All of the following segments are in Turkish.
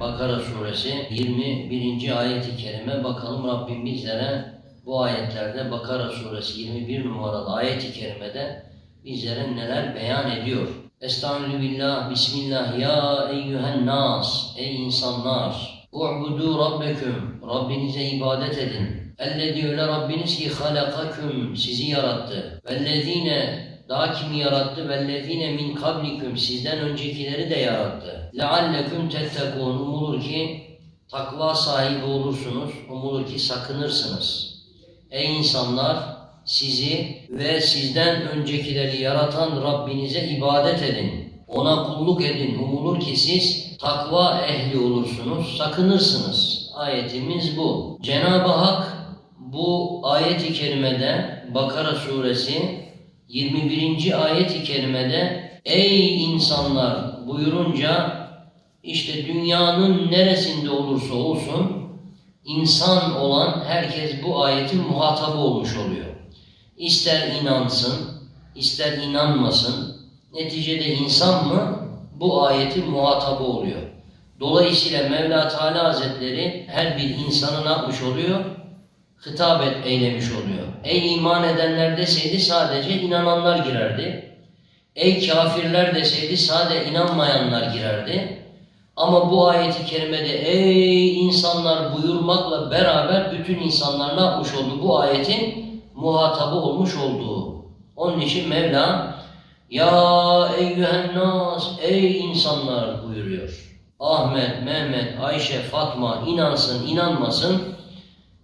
Bakara suresi 21. ayeti kerime bakalım Rabbim bizlere bu ayetlerde Bakara suresi 21 numaralı ayeti kerimede bizlere neler beyan ediyor. Estağfirullah, Bismillah, ya eyyühen nas, ey insanlar, u'budu rabbeküm, Rabbinize ibadet edin. Ellezî öyle Rabbiniz ki halakaküm, sizi yarattı. Vellezîne, daha kimi yarattı? Vellezîne min kablikum, sizden öncekileri de yarattı. Lealleküm tettekûn, umulur ki takva sahibi olursunuz, umulur ki sakınırsınız. Ey insanlar sizi ve sizden öncekileri yaratan Rabbinize ibadet edin. Ona kulluk edin. Umulur ki siz takva ehli olursunuz, sakınırsınız. Ayetimiz bu. Cenab-ı Hak bu ayet-i kerimede Bakara suresi 21. ayet-i kerimede ey insanlar buyurunca işte dünyanın neresinde olursa olsun insan olan herkes bu ayetin muhatabı olmuş oluyor. İster inansın, ister inanmasın, neticede insan mı bu ayetin muhatabı oluyor. Dolayısıyla Mevla Teala Hazretleri her bir insanı ne yapmış oluyor? Hitap et, eylemiş oluyor. Ey iman edenler deseydi sadece inananlar girerdi. Ey kafirler deseydi sade inanmayanlar girerdi. Ama bu ayeti kerimede ey insanlar buyurmakla beraber bütün insanlar ne yapmış oldu? Bu ayetin muhatabı olmuş olduğu. Onun için Mevla ya eyyühen nas ey insanlar buyuruyor. Ahmet, Mehmet, Ayşe, Fatma inansın, inanmasın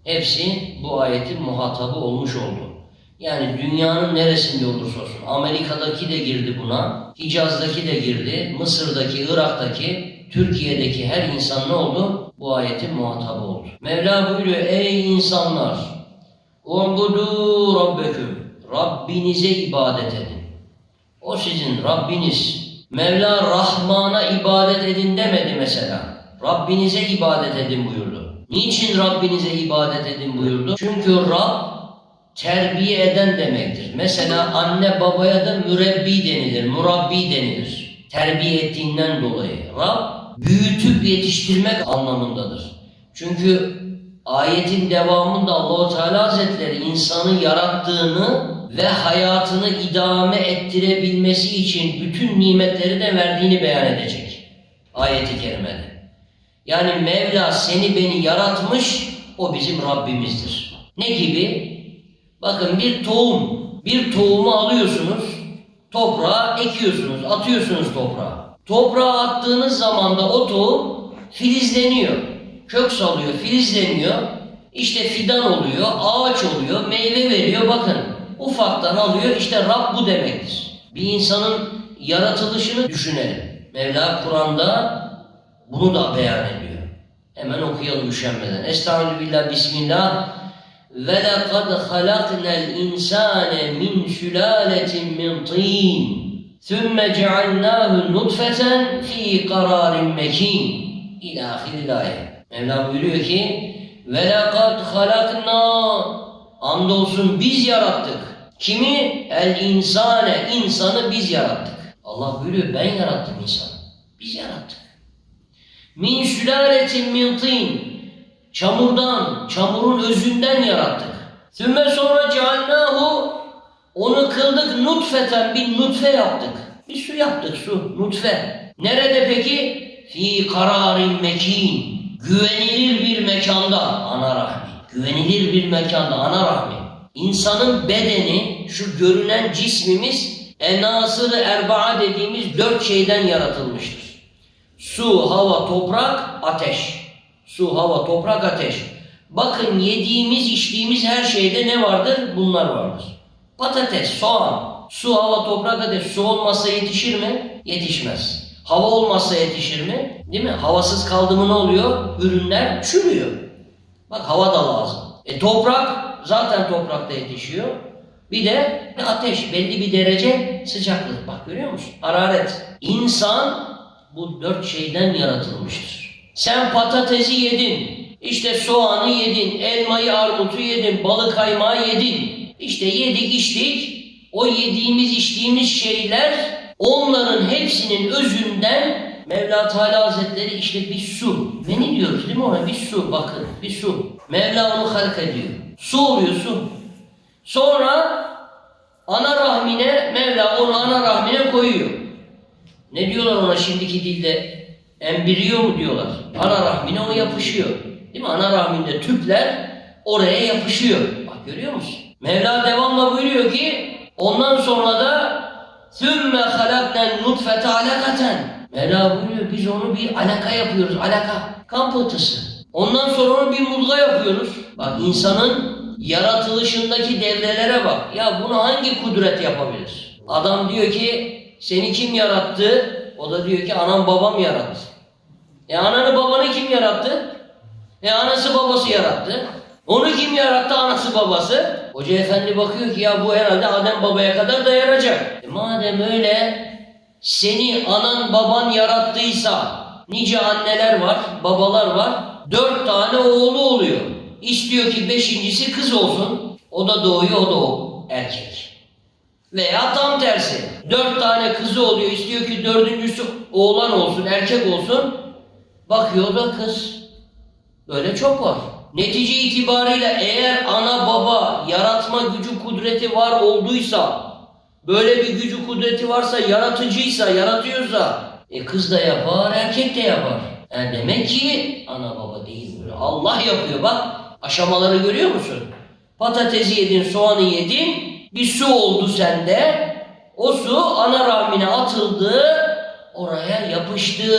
hepsi bu ayetin muhatabı olmuş oldu. Yani dünyanın neresinde olursa olsun. Amerika'daki de girdi buna. Hicaz'daki de girdi. Mısır'daki, Irak'taki, Türkiye'deki her insan ne oldu? Bu ayetin muhatabı oldu. Mevla buyuruyor ey insanlar Umbudu Rabbeküm Rabbinize ibadet edin. O sizin Rabbiniz. Mevla Rahman'a ibadet edin demedi mesela. Rabbinize ibadet edin buyurdu. Niçin Rabbinize ibadet edin buyurdu? Çünkü Rab terbiye eden demektir. Mesela anne babaya da mürebbi denilir, murabbi denilir. Terbiye ettiğinden dolayı. Rab büyütüp yetiştirmek anlamındadır. Çünkü ayetin devamında Allahu Teala Hazretleri insanı yarattığını ve hayatını idame ettirebilmesi için bütün nimetleri de verdiğini beyan edecek. Ayeti kerimede. Yani Mevla seni beni yaratmış, o bizim Rabbimizdir. Ne gibi? Bakın bir tohum, bir tohumu alıyorsunuz, toprağa ekiyorsunuz, atıyorsunuz toprağa. Toprağa attığınız zaman da o tohum filizleniyor, kök salıyor, filizleniyor. İşte fidan oluyor, ağaç oluyor, meyve veriyor. Bakın ufaktan alıyor, işte Rab bu demektir. Bir insanın yaratılışını düşünelim. Mevla Kur'an'da bunu da beyan ediyor. Hemen okuyalım müşemmeden. Estaizu billah, bismillah. Ve lekad halaknel insane min sülaletin min tin. Thümme cealnâhu nutfeten fi kararin mekin. İlâhil ayet. Mevla buyuruyor ki ve lekad halakna andolsun biz yarattık. Kimi? El insane. insanı biz yarattık. Allah buyuruyor ben yarattım insanı. Biz yarattık. Min sülaletin min tin. Çamurdan, çamurun özünden yarattık. Sümme sonra cealnahu onu kıldık nutfeten bir nutfe yaptık. Bir su yaptık su, nutfe. Nerede peki? Fi kararin mekin. Güvenilir bir mekanda ana rahmi. Güvenilir bir mekanda ana rahmi. İnsanın bedeni, şu görünen cismimiz enasır erbaa dediğimiz dört şeyden yaratılmıştır. Su, hava, toprak, ateş. Su, hava, toprak, ateş. Bakın yediğimiz, içtiğimiz her şeyde ne vardır? Bunlar vardır. Patates, soğan, su, hava, toprak, ateş. Su olmazsa yetişir mi? Yetişmez. Hava olmazsa yetişir mi? Değil mi? Havasız kaldı mı ne oluyor? Ürünler çürüyor. Bak hava da lazım. E toprak zaten toprakta yetişiyor. Bir de ateş belli bir derece sıcaklık. Bak görüyor musun? Hararet. İnsan bu dört şeyden yaratılmıştır. Sen patatesi yedin, işte soğanı yedin, elmayı, armutu yedin, balık kaymağı yedin. İşte yedik, içtik. O yediğimiz, içtiğimiz şeyler onların hepsinin özünden Mevla Teala Hazretleri işte bir su. Meni diyoruz değil mi ona? Bir su bakın bir su. Mevla onu halk ediyor. Su oluyor su. Sonra ana rahmine Mevla onu ana rahmine koyuyor. Ne diyorlar ona şimdiki dilde? Embriyo mu diyorlar? Ana rahmine o yapışıyor. Değil mi? Ana rahminde tüpler oraya yapışıyor. Bak görüyor musun? Mevla devamla buyuruyor ki ondan sonra da ثُمَّ خَلَقْنَا النُّطْفَةَ عَلَقَةً Mevla buyuruyor biz onu bir alaka yapıyoruz. Alaka. Kan pıhtısı. Ondan sonra onu bir mudga yapıyoruz. Bak insanın yaratılışındaki devrelere bak. Ya bunu hangi kudret yapabilir? Adam diyor ki seni kim yarattı? O da diyor ki anam babam yarattı. E ananı babanı kim yarattı? E anası babası yarattı. Onu kim yarattı? Anası babası. Hoca efendi bakıyor ki ya bu herhalde Adem babaya kadar dayanacak. E madem öyle seni anan baban yarattıysa nice anneler var, babalar var. Dört tane oğlu oluyor. İstiyor ki beşincisi kız olsun. O da doğuyor, o da o erkek. Veya tam tersi. Dört tane kızı oluyor. istiyor ki dördüncüsü oğlan olsun, erkek olsun. Bakıyor da kız. Böyle çok var. Netice itibariyle eğer ana baba yaratma gücü kudreti var olduysa, böyle bir gücü kudreti varsa, yaratıcıysa, yaratıyorsa, e kız da yapar, erkek de yapar. Yani demek ki ana baba değil böyle. Allah yapıyor bak. Aşamaları görüyor musun? Patatesi yedin, soğanı yedin, bir su oldu sende. O su ana rahmine atıldı, oraya yapıştı.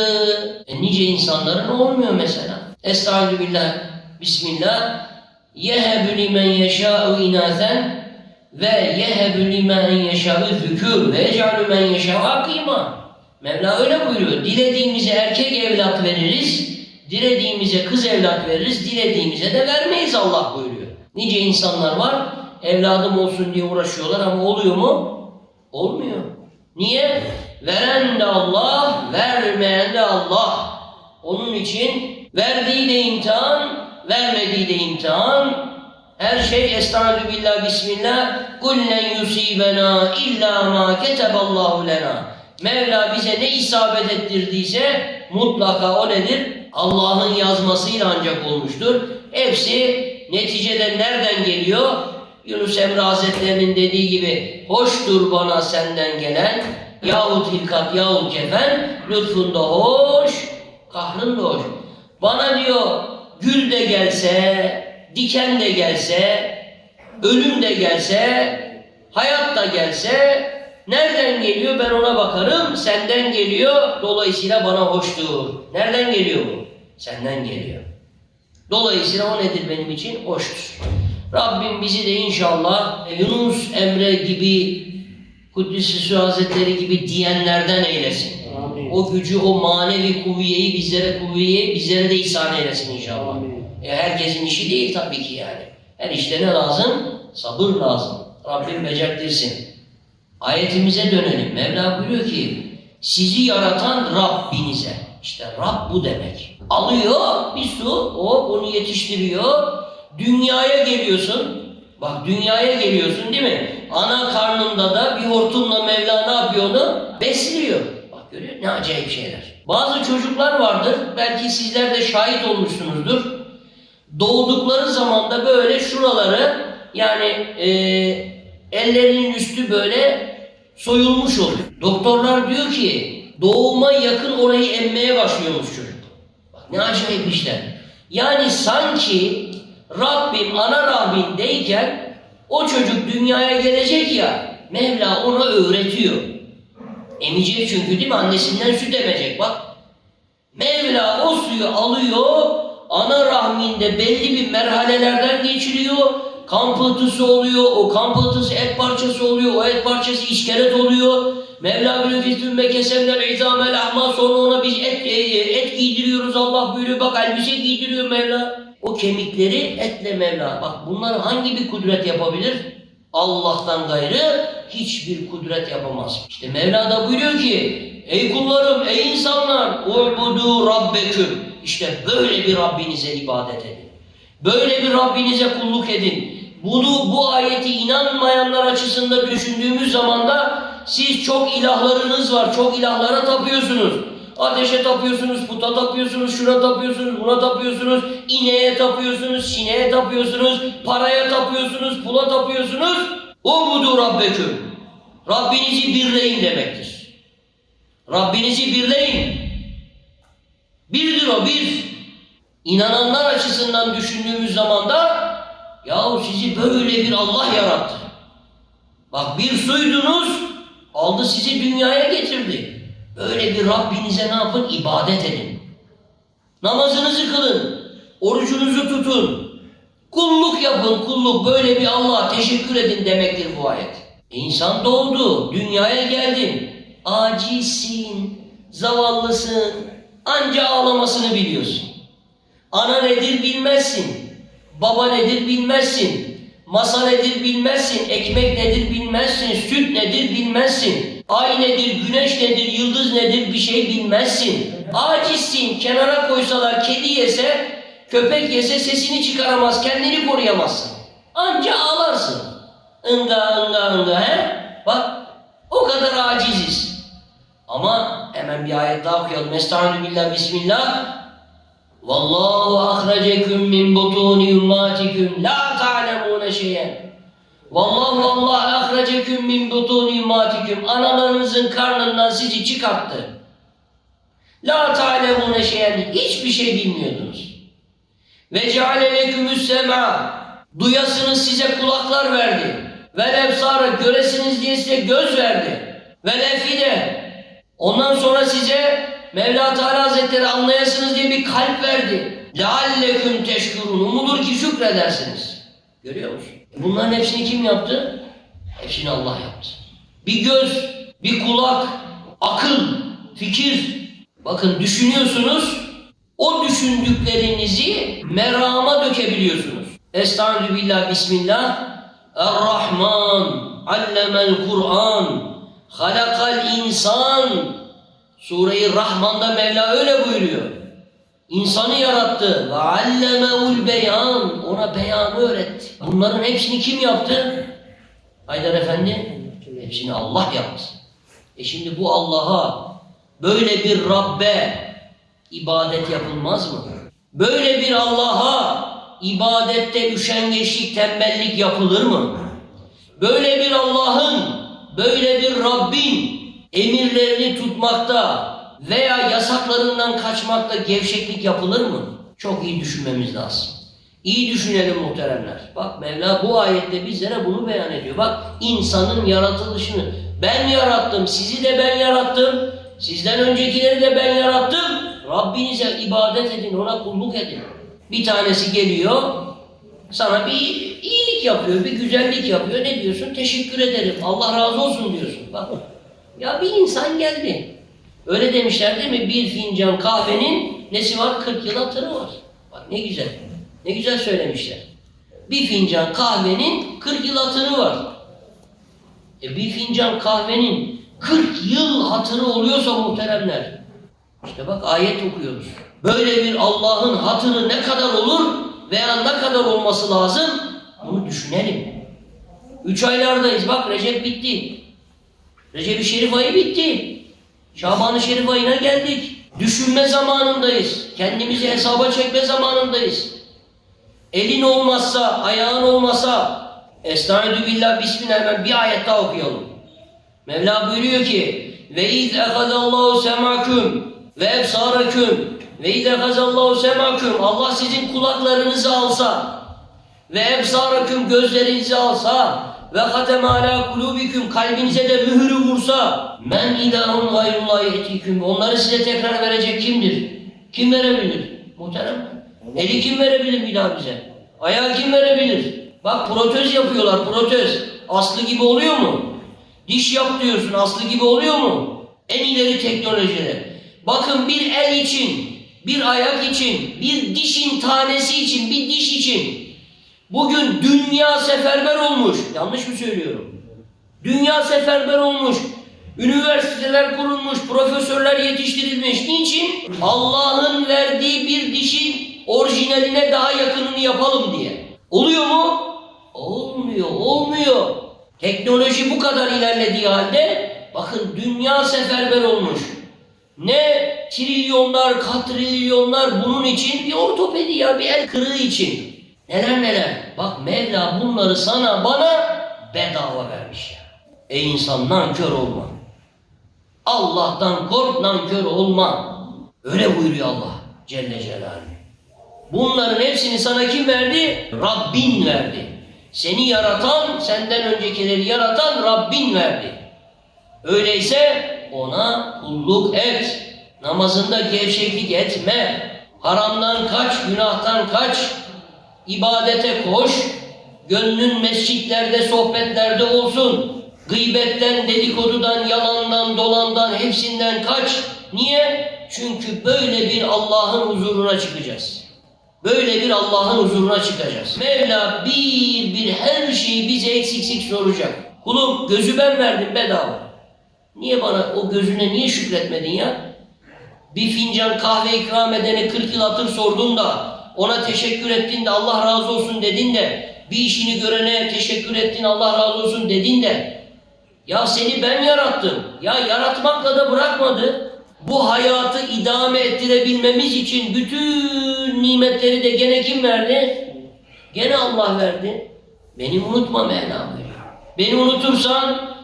E nice insanların olmuyor mesela. Estağfirullah, Bismillah. Yehebu limen yeşâ'u inâthen ve yehebu limen yeşâ'u zükûr ve yec'alü men yeşâ'u akîmâ. Mevla öyle buyuruyor. Dilediğimize erkek evlat veririz, dilediğimize kız evlat veririz, dilediğimize de vermeyiz Allah buyuruyor. Nice insanlar var, evladım olsun diye uğraşıyorlar ama oluyor mu? Olmuyor. Niye? Veren de Allah, vermeyen de Allah. Onun için verdiği de imtihan, vermediği de imtihan. Her şey estağfirullah billah bismillah. Kul len yusibena illa ma keteballahu lena. Mevla bize ne isabet ettirdiyse mutlaka o nedir? Allah'ın yazmasıyla ancak olmuştur. Hepsi neticede nereden geliyor? Yunus Emre Hazretlerinin dediği gibi hoştur bana senden gelen yahut hilkat yahut kefen lütfunda hoş, kahrın da hoş. Bana diyor gül de gelse, diken de gelse, ölüm de gelse, hayat da gelse nereden geliyor ben ona bakarım senden geliyor dolayısıyla bana hoştur. Nereden geliyor bu? Senden geliyor. Dolayısıyla o nedir benim için? Hoştur. Rabbim bizi de inşallah e, Yunus Emre gibi Kuddüsü Hazretleri gibi diyenlerden eylesin. Amin. O gücü, o manevi kuvveyi bizlere kuvveyi bizlere de ihsan eylesin inşallah. Amin. E, herkesin işi değil tabii ki yani. Her işte ne lazım? Sabır lazım. Rabbim becertirsin. Ayetimize dönelim. Mevla buyuruyor ki sizi yaratan Rabbinize. İşte Rab bu demek. Alıyor bir su, o bunu yetiştiriyor. Dünyaya geliyorsun. Bak dünyaya geliyorsun değil mi? Ana karnında da bir hortumla Mevla ne yapıyor onu? Besliyor. Bak görüyor musun? Ne acayip şeyler. Bazı çocuklar vardır. Belki sizler de şahit olmuşsunuzdur. Doğdukları zaman da böyle şuraları yani e, ellerinin üstü böyle soyulmuş oluyor. Doktorlar diyor ki doğuma yakın orayı emmeye başlıyormuş çocuk. Bak ne acayip işler. Yani sanki Rabbim ana rahmindeyken o çocuk dünyaya gelecek ya Mevla ona öğretiyor. Emecek çünkü değil mi? Annesinden süt emecek bak. Mevla o suyu alıyor, ana rahminde belli bir merhalelerden geçiriyor. Kan pıhtısı oluyor, o kan pıhtısı et parçası oluyor, o et parçası iskelet oluyor. Mevla buyuruyor fitümme kesemler izamel ahma sonra ona biz et, e, et giydiriyoruz Allah buyuruyor bak elbise giydiriyor Mevla. O kemikleri etle Mevla. Bak bunlar hangi bir kudret yapabilir? Allah'tan gayrı hiçbir kudret yapamaz. İşte Mevla da buyuruyor ki Ey kullarım, ey insanlar u'budu rabbeküm. İşte böyle bir Rabbinize ibadet edin. Böyle bir Rabbinize kulluk edin. Bunu bu ayeti inanmayanlar açısından düşündüğümüz zaman da siz çok ilahlarınız var, çok ilahlara tapıyorsunuz. Ateşe tapıyorsunuz, puta tapıyorsunuz, şuna tapıyorsunuz, buna tapıyorsunuz, ineğe tapıyorsunuz, sineğe tapıyorsunuz, paraya tapıyorsunuz, pula tapıyorsunuz. O budur Rabbeküm. Rabbinizi birleyin demektir. Rabbinizi birleyin. Birdir o bir. İnananlar açısından düşündüğümüz zaman da yahu sizi böyle bir Allah yarattı. Bak bir suydunuz, aldı sizi dünyaya getirdi. Böyle bir Rabbinize ne yapın? İbadet edin. Namazınızı kılın, orucunuzu tutun. Kulluk yapın, kulluk. Böyle bir Allah'a teşekkür edin demektir bu ayet. İnsan doğdu, dünyaya geldin. Acizsin, zavallısın, anca ağlamasını biliyorsun. Ana nedir bilmezsin. Baba nedir bilmezsin. Masa nedir bilmezsin. Ekmek nedir bilmezsin. Süt nedir bilmezsin. Ay nedir, güneş nedir, yıldız nedir bir şey bilmezsin. Acizsin. Kenara koysalar kedi yese, köpek yese sesini çıkaramaz, kendini koruyamazsın. Anca ağlarsın. Inga ınga ınga he? Bak o kadar aciziz. Ama hemen bir ayet daha okuyalım. Estaizu billah bismillah. Vallahu ahracekum min butuni ummatikum la ta'lemune şeyen. Vallahu Allah ahracekum min butuni ummatikum. Analarınızın karnından sizi çıkarttı. La ta'lemune şeyen. Hiçbir şey bilmiyordunuz. Ve ceale lekümüs sema. Duyasınız size kulaklar verdi. Ve lefsara göresiniz diye size göz verdi. Ve lefide. Ondan sonra size Mevla Teala Hazretleri anlayasınız diye bir kalp verdi. لَعَلَّكُمْ teşkurun. Umulur ki şükredersiniz. Görüyor musun? Bunların hepsini kim yaptı? Hepsini Allah yaptı. Bir göz, bir kulak, akıl, fikir. Bakın düşünüyorsunuz, o düşündüklerinizi merama dökebiliyorsunuz. Estaizu billah, bismillah. Er-Rahman, allemel Kur'an, halakal insan. Sure-i Rahman'da Mevla öyle buyuruyor. İnsanı yarattı. Ve allemeul beyan. Ona beyanı öğretti. Bunların hepsini kim yaptı? Haydar Efendi? Hepsini Allah yaptı. E şimdi bu Allah'a böyle bir Rabbe ibadet yapılmaz mı? Böyle bir Allah'a ibadette üşengeçlik, tembellik yapılır mı? Böyle bir Allah'ın, böyle bir Rabbin emirlerini tutmakta veya yasaklarından kaçmakta gevşeklik yapılır mı? Çok iyi düşünmemiz lazım. İyi düşünelim muhteremler. Bak Mevla bu ayette bizlere bunu beyan ediyor. Bak insanın yaratılışını ben yarattım, sizi de ben yarattım. Sizden öncekileri de ben yarattım. Rabbinize ibadet edin, ona kulluk edin. Bir tanesi geliyor, sana bir iyilik yapıyor, bir güzellik yapıyor. Ne diyorsun? Teşekkür ederim, Allah razı olsun diyorsun. Bak, ya bir insan geldi. Öyle demişler değil mi? Bir fincan kahvenin nesi var? 40 yıl hatırı var. Bak ne güzel. Ne güzel söylemişler. Bir fincan kahvenin 40 yıl hatırı var. E bir fincan kahvenin 40 yıl hatırı oluyorsa muhteremler. İşte bak ayet okuyoruz. Böyle bir Allah'ın hatırı ne kadar olur veya ne kadar olması lazım bunu düşünelim. Üç aylardayız. Bak Recep bitti. Recep-i Şerif ayı bitti. Şaban-ı Şerif ayına geldik. Düşünme zamanındayız. Kendimizi hesaba çekme zamanındayız. Elin olmazsa, ayağın olmasa Estaizu billah bismillah bir ayet daha okuyalım. Mevla buyuruyor ki ve iz ehadallahu semakum ve ebsarakum ve iz ehadallahu semakum Allah sizin kulaklarınızı alsa ve ebsarakum gözlerinizi alsa ve hateme ala kulubikum kalbinize de mühürü vursa men ilahun gayrullah yetiküm onları size tekrar verecek kimdir? Kim verebilir? Muhterem. Eli kim verebilir bir daha bize? Ayağı kim verebilir? Bak protez yapıyorlar protez. Aslı gibi oluyor mu? Diş yap diyorsun aslı gibi oluyor mu? En ileri teknolojiler. Bakın bir el için, bir ayak için, bir dişin tanesi için, bir diş için Bugün dünya seferber olmuş. Yanlış mı söylüyorum? Dünya seferber olmuş. Üniversiteler kurulmuş, profesörler yetiştirilmiş. Niçin? Allah'ın verdiği bir dişin orijinaline daha yakınını yapalım diye. Oluyor mu? Olmuyor, olmuyor. Teknoloji bu kadar ilerlediği halde bakın dünya seferber olmuş. Ne trilyonlar, katrilyonlar bunun için bir ortopedi ya bir el kırığı için. Neler neler. Bak Mevla bunları sana bana bedava vermiş ya. Ey insan nankör olma. Allah'tan kork nankör olma. Öyle buyuruyor Allah Celle Celaluhu. Bunların hepsini sana kim verdi? Rabbin verdi. Seni yaratan, senden öncekileri yaratan Rabbin verdi. Öyleyse ona kulluk et. Namazında gevşeklik etme. Haramdan kaç, günahtan kaç. İbadete koş. Gönlün mescitlerde, sohbetlerde olsun. Gıybetten, dedikodudan, yalandan, dolandan hepsinden kaç. Niye? Çünkü böyle bir Allah'ın huzuruna çıkacağız. Böyle bir Allah'ın huzuruna çıkacağız. Mevla bir bir her şeyi bize eksiksik soracak. Kulum gözü ben verdim bedava. Niye bana o gözüne niye şükretmedin ya? Bir fincan kahve ikram edene 40 yıl hatır sordun da ona teşekkür ettin de Allah razı olsun dedin de bir işini görene teşekkür ettin Allah razı olsun dedin de ya seni ben yarattım. Ya yaratmakla da bırakmadı. Bu hayatı idame ettirebilmemiz için bütün nimetleri de gene kim verdi? Gene Allah verdi. Beni unutma Mevla. Beni unutursan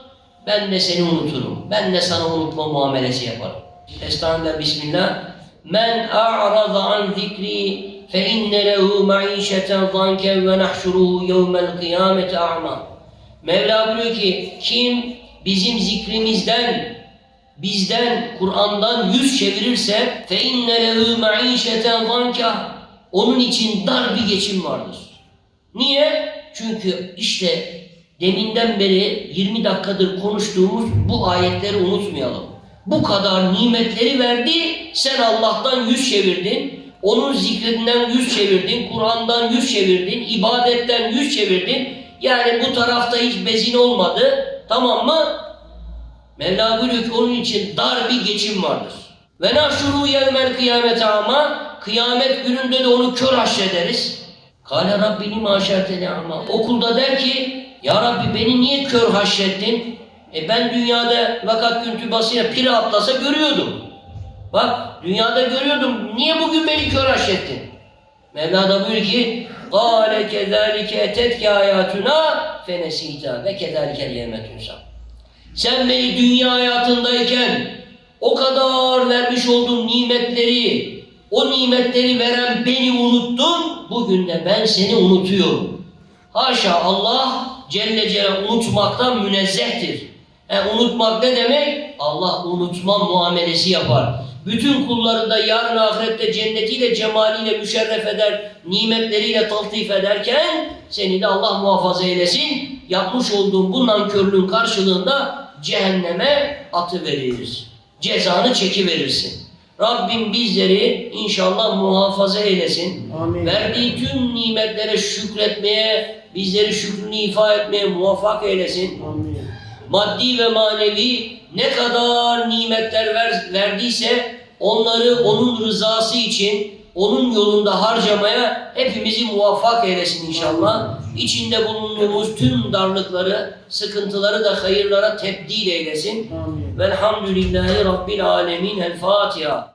ben de seni unuturum. Ben de sana unutma muamelesi yaparım. Estağfirullah Bismillah. Men a'rada an zikri fe inne lehu ma'işeten zanken ve nahşuruhu yevmel kıyameti a'ma. Mevla buyuruyor ki kim bizim zikrimizden bizden Kur'an'dan yüz çevirirse fe inne lehu ma'işeten zanka onun için dar bir geçim vardır. Niye? Çünkü işte deminden beri 20 dakikadır konuştuğumuz bu ayetleri unutmayalım. Bu kadar nimetleri verdi, sen Allah'tan yüz çevirdin, onun zikrinden yüz çevirdin, Kur'an'dan yüz çevirdin, ibadetten yüz çevirdin. Yani bu tarafta hiç bezin olmadı, tamam mı? Mevla buyuruyor ki onun için dar bir geçim vardır. Ve nahşuru yevmel kıyamete ama kıyamet gününde de onu kör haşrederiz. Kale Rabbini maşerteli ama okulda der ki ya Rabbi beni niye kör haşrettin? E ben dünyada vakat güntü basıyla pire atlasa görüyordum. Bak dünyada görüyordum. Niye bugün beni kör haşrettin? Mevla da buyuruyor ki قَالَ كَذَٰلِكَ اَتَتْكَ آيَاتُنَا فَنَسِيتَا وَكَذَٰلِكَ الْيَوْمَ تُنْسَى Sen beni dünya hayatındayken o kadar vermiş olduğum nimetleri, o nimetleri veren beni unuttun, bugün de ben seni unutuyorum. Haşa Allah Celle Celle unutmaktan münezzehtir. E, unutmak ne demek? Allah unutma muamelesi yapar. Bütün kulları da yarın ahirette cennetiyle, cemaliyle müşerref eder, nimetleriyle taltif ederken seni de Allah muhafaza eylesin. Yapmış olduğun bu nankörlüğün karşılığında cehenneme atı verir. Cezanı çekiverirsin. Rabbim bizleri inşallah muhafaza eylesin. Amin. Verdiği tüm nimetlere şükretmeye, bizleri şükrünü ifa etmeye muvaffak eylesin Amin. Maddi ve manevi ne kadar nimetler ver, verdiyse onları onun rızası için onun yolunda harcamaya hepimizi muvaffak eylesin inşallah. İçinde bulunduğumuz tüm darlıkları, sıkıntıları da hayırlara tebdil eylesin. Velhamdülillahi Rabbil Alemin. El Fatiha.